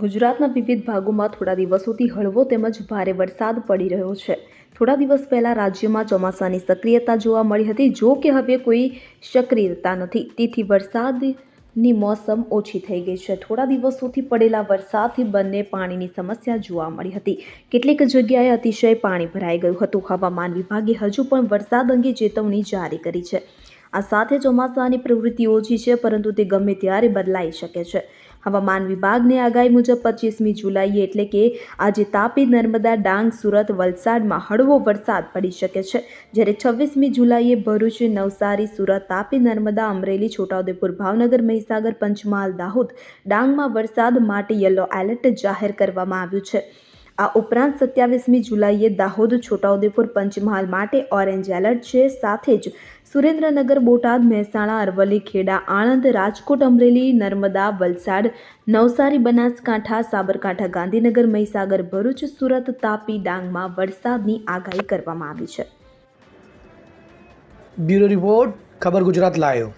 ગુજરાતના વિવિધ ભાગોમાં થોડા દિવસોથી હળવો તેમજ ભારે વરસાદ પડી રહ્યો છે. થોડા દિવસ પહેલાં રાજ્યમાં ચોમાસાની સક્રિયતા જોવા મળી હતી, જો કે હવે કોઈ સક્રિયતા નથી. તેથી વરસાદની મોસમ ઓછી થઈ ગઈ છે. થોડા દિવસોથી પડેલા વરસાદથી બંને પાણીની સમસ્યા જોવા મળી હતી. કેટલીક જગ્યાએ અતિશય પાણી ભરાઈ ગયું હતું. હવામાન વિભાગે હજુ પણ વરસાદ અંગે ચેતવણી જારી કરી છે. આ સાથે ચોમાસાની પ્રવૃત્તિ ઓછી છે, પરંતુ તે ગમે ત્યારે બદલાઈ શકે છે. હવામાન વિભાગની આગાહી મુજબ પચીસમી જુલાઈએ એટલે કે આજે તાપી નર્મદા ડાંગ સુરત વલસાડમાં હળવો વરસાદ પડી શકે છે. જ્યારે છવ્વીસમી જુલાઈએ ભરૂચ, નવસારી, સુરત, તાપી નર્મદા, અમરેલી, છોટાઉદેપુર, ભાવનગર, મહીસાગર, પંચમહાલ, દાહોદ ડાંગમાં વરસાદ માટે યલો એલર્ટ જાહેર કરવામાં આવ્યું છે. આ ઉપરાંત સત્યાવીસમી જુલાઈએ દાહોદ છોટાઉદેપુર પંચમહાલ માટે ઓરેન્જ એલર્ટ છે. સાથે જ સુરેન્દ્રનગર, બોટાદ, મહેસાણા, અરવલ્લી, ખેડા, આણંદ, રાજકોટ, અમરેલી, નર્મદા, વલસાડ, નવસારી, બનાસકાંઠા, સાબરકાંઠા, ગાંધીનગર, મહીસાગર, ભરૂચ, સુરત, તાપી, ડાંગમાં વરસાદની આગાહી કરવામાં આવી છે. બ્યુરો રિપોર્ટ, ખબર ગુજરાત લાયો.